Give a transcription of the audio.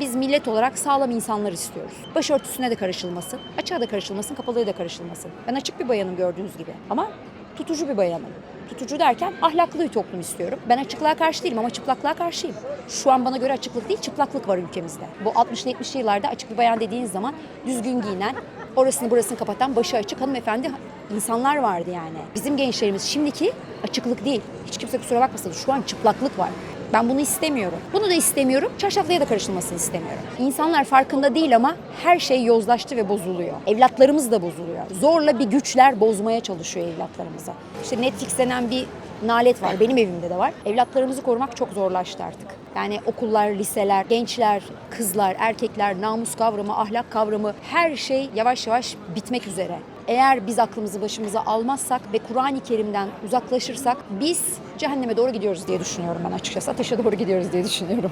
Biz millet olarak sağlam insanlar istiyoruz. Başörtüsüne de karışılmasın, açığa da karışılmasın, kapalıya da karışılmasın. Ben açık bir bayanım gördüğünüz gibi ama tutucu bir bayanım. Tutucu derken ahlaklı bir toplum istiyorum. Ben açıklığa karşı değilim ama çıplaklığa karşıyım. Şu an bana göre açıklık değil, çıplaklık var ülkemizde. Bu 60'lı 70'li yıllarda açık bir bayan dediğiniz zaman düzgün giyinen, orasını burasını kapatan, başı açık hanımefendi insanlar vardı yani. Bizim gençlerimiz şimdiki açıklık değil. Hiç kimse kusura bakmasın. Şu an çıplaklık var. Ben bunu istemiyorum. Bunu da istemiyorum. Çarşaflıya da karışılmasını istemiyorum. İnsanlar farkında değil ama her şey yozlaştı ve bozuluyor. Evlatlarımız da bozuluyor. Zorla bir güçler bozmaya çalışıyor evlatlarımıza. İşte Netflix denen bir nalet var. Benim evimde de var. Evlatlarımızı korumak çok zorlaştı artık. Yani okullar, liseler, gençler, kızlar, erkekler, namus kavramı, ahlak kavramı her şey yavaş yavaş bitmek üzere. Eğer biz aklımızı başımıza almazsak ve Kur'an-ı Kerim'den uzaklaşırsak biz cehenneme doğru gidiyoruz diye düşünüyorum ben açıkçası. Ateşe doğru gidiyoruz diye düşünüyorum.